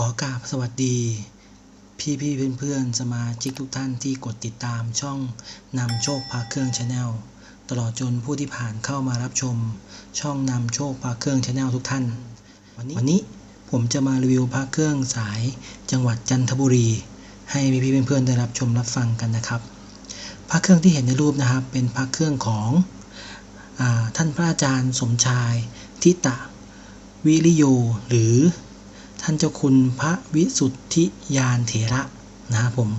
ขอกราบสวัสดี พี่พี่เพื่อนเพื่อนสมาชิกทุกท่านที่กดติดตามช่องนำโชคพาเครื่องชาแนลตลอดจนผู้ที่ผ่านเข้ามารับชม ช่องนำโชคพาเครื่องชาแนลทุกท่าน วันนี้วันนี้ผมจะมารีวิวพระเครื่องสายจังหวัดจันทบุรี ให้พี่พี่เพื่อนๆได้รับชมรับฟังกันนะครับพระเครื่องที่เห็นในรูปนะครับ เป็นพระเครื่องของอท่านพระอาจารย์สมชายทิตะวิริโยหรือ ท่านเจ้าคุณพระวิสุทธิยานเถระนะครับผม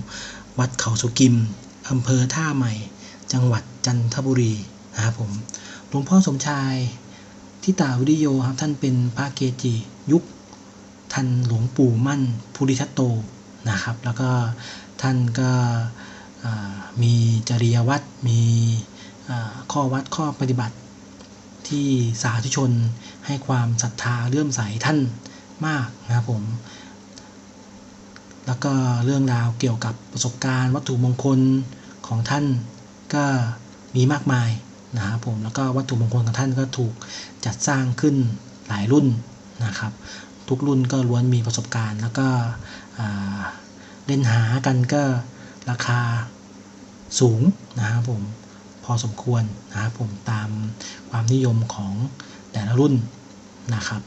วัดเขาสุกิมอำเภอท่าใหม่ จังหวัดจันทบุรีนะครับผมหลวงพ่อสมชายทิตาวิริโยครับท่านเป็นพระเกจิยุคท่านหลวงปู่มั่นภูริทัตโตนะครับ แล้วก็ท่านก็มีจริยวัตรมีข้อวัดข้อปฏิบัติที่สาธุชนให้ความศรัทธาเลื่อมใสท่าน มากนะครับผม แล้วก็เรื่องราวเกี่ยวกับประสบการณ์วัตถุมงคลของท่านก็มีมากมายนะครับผม แล้วก็วัตถุมงคลของท่านก็ถูกจัดสร้างขึ้นหลายรุ่นนะครับ ทุกรุ่นก็ล้วนมีประสบการณ์ แล้วก็เล่นหากันก็ราคาสูงนะครับผมพอสมควรนะครับผมตามความนิยมของแต่ละรุ่นนะครับ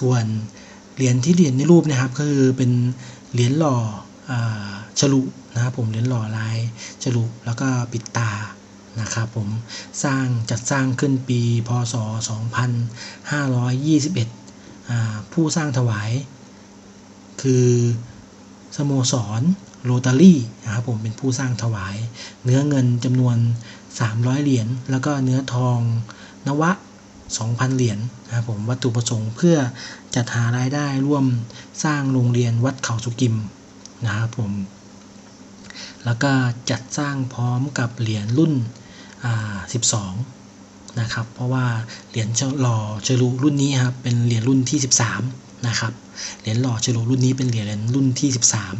ส่วนเหรียญที่เหรียญในรูปนะครับก็คือเป็นเหรียญหล่ออฉลุนะครับผมเหรียญหล่อลายฉลุแล้วก็ปิดตานะครับผมสร้างจัดสร้างขึ้นปีพศ 2521อ่าผู้สร้างถวาย คือสโมสรโรตารี่นะครับผมเป็นผู้สร้างถวาย เนื้อเงินจำนวน 300 เหรียญแล้วก็เนื้อทองนวะ 2,000 เหรียญนะครับผมวัตถุประสงค์เพื่อจัดหารายได้ร่วมสร้างโรงเรียนวัดเขาสุกิมนะครับผมแล้วก็จัดสร้างพร้อมกับเหรียญรุ่นอ่า12 นะครับ เพราะว่าเหรียญหล่อเชลูรุ่นนี้ครับเป็นเหรียญรุ่นที่ 13 นะครับ เหรียญหล่อเชลูรุ่นนี้เป็นเหรียญรุ่นที่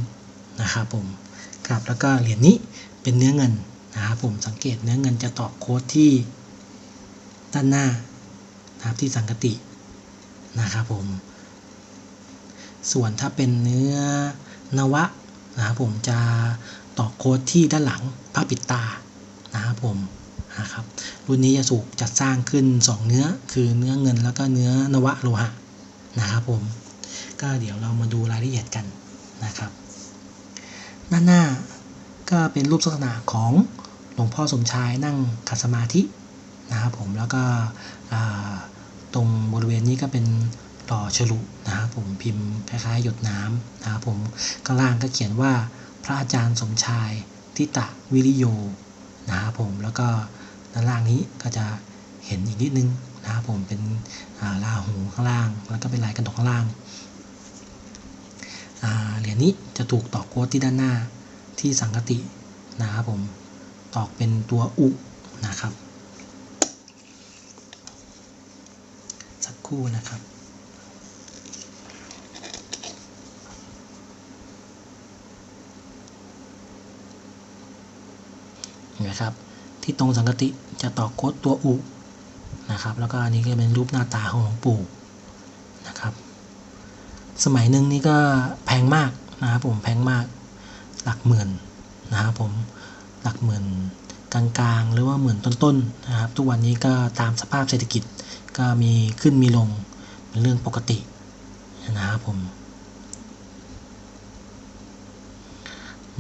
13 นะครับผมครับแล้วก็เหรียญนี้เป็นเนื้อเงินนะครับผมสังเกตเนื้อเงินจะตอกโค้ดที่ด้านหน้า นะครับที่สังกตินะครับผม ส่วนถ้าเป็นเนื้อนวะนะครับผมจะตอกโค้ดที่ด้านหลังผ้าปิดตานะครับผมนะครับรุ่นนี้จะสูกจัดสร้างขึ้น 2 เนื้อคือเนื้อเงินแล้วก็เนื้อนวะโลหะนะครับผมก็เดี๋ยวเรามาดูรายละเอียดกันนะครับด้านหน้าก็เป็นรูปลักษณะของหลวงพ่อสมชายนั่งขัดสมาธินะครับผมแล้วก็อ่า ตรงบริเวณนี้ก็เป็นหล่อฉลุนะครับผมพิมพ์คล้ายๆ หยดน้ำนะครับผมข้างล่างก็เขียนว่าพระอาจารย์สมชายทิตะวิริโยนะครับผมแล้วก็ด้านล่างนี้ก็จะเห็นอีกนิดนึงนะครับผมเป็นอ่าราหูข้างล่าง แล้วก็เป็นลายกระดกข้างล่างาเหรียญนี้จะถูกตอกโค้ดที่ด้านหน้าที่สังกตินะครับผมตอกเป็นตัวอุนะครับ สัก คู่นะครับ เห็นไหมครับ ที่ตรงสังกติจะต่อโคดตัวอุนะครับ แล้วก็อันนี้ก็เป็นรูปหน้าตาของหลวงปู่นะครับ สมัยหนึ่งนี่ก็แพงมากนะครับผมแพงมากหลักหมื่นนะครับผมหลักหมื่นกลางๆ หรือว่าหมื่นต้นๆนะครับ ทุกวันนี้ก็ตามสภาพเศรษฐกิจ ก็มีขึ้นมีลงเป็นเรื่องปกตินะครับผม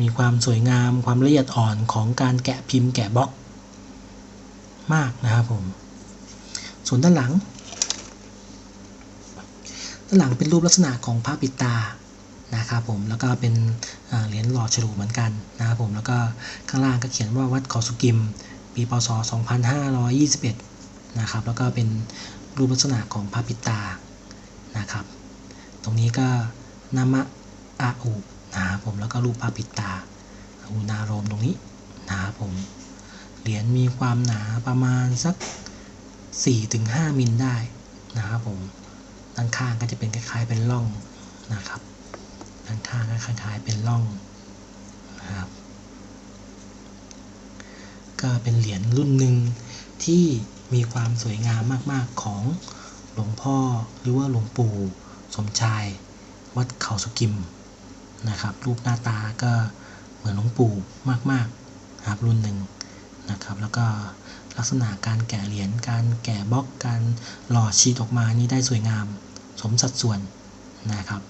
มีความสวยงามความละเอียดอ่อนของการแกะพิมพ์แกะบล็อก มากนะครับผม ส่วนด้านหลัง ด้านหลังเป็นรูปลักษณะของผ้าปิดตานะครับผมแล้วก็เป็นเหรียญหล่อฉลุเหมือนกันนะครับผมแล้วก็ข้างล่างก็เขียนว่าวัดเขาสุกิม ปีพศ 2521 นะครับ แล้วก็เป็นรูปลักษณะของผ้าปิดตานะครับ ตรงนี้ก็นามะอาอุนะครับผมแล้วก็รูปผ้าปิดตาอุณารมตรงนี้นะครับผมเหรียญมีความหนาประมาณสัก 4-5 มิลได้นะครับผมด้านข้างก็จะเป็นคล้ายๆเป็นร่องนะครับด้านข้างก็คล้ายๆเป็นร่องนะครับก็เป็นเหรียญรุ่นหนึ่งที่ มีความสวยงามมากๆของหลวงพ่อหรือว่าหลวงปู่สมชาย วัดเขาสุกิมนะครับรูปหน้าตาก็เหมือนหลวงปู่มากๆนะครับรุ่นหนึ่งนะครับแล้วก็ลักษณะการแกะเหรียญการแกะบล็อกการหล่อชีดออกมานี่ได้สวยงาม สมสัดส่วนนะครับ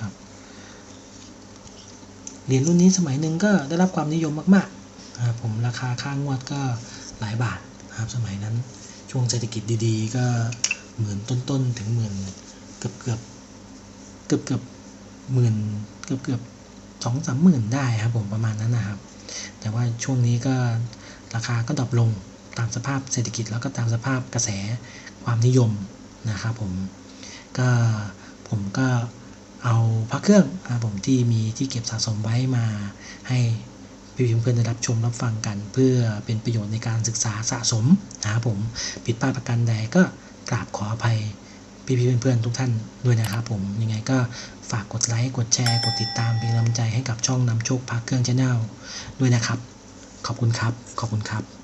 ครับเหรียญรุ่นนี้สมัยหนึ่งก็ได้รับความนิยมมากๆผมราคาค่างวดก็หลายบาท นะครับสมัยนั้นช่วงเศรษฐกิจดีๆ ก็หมื่นต้นๆถึงหมื่นเกือบเกือบเกือบเกือบหมื่นเกือบเกือบสองสามหมื่นได้ครับผมประมาณนั้นนะครับ แต่ว่าช่วงนี้ก็ราคาก็ดรอปลงตามสภาพเศรษฐกิจแล้วก็ตามสภาพกระแสความนิยมนะครับผมก็ผมก็เอาพระเครื่องนะครับผมที่มีที่เก็บสะสมไว้มาให้ พี่ๆเพื่อนๆได้รับชมรับฟังกัน เพื่อเป็นประโยชน์ในการศึกษาสะสมนะครับผมผิดพลาดประการใดก็กราบขออภัยพี่ๆเพื่อนๆทุกท่านด้วยนะครับผมยังไงก็ฝากกดไลค์กดแชร์กดติดตามเป็นกำลังใจให้กับช่องนำโชคพักเครื่องชาแนลด้วยนะครับ ขอบคุณครับ ขอบคุณครับ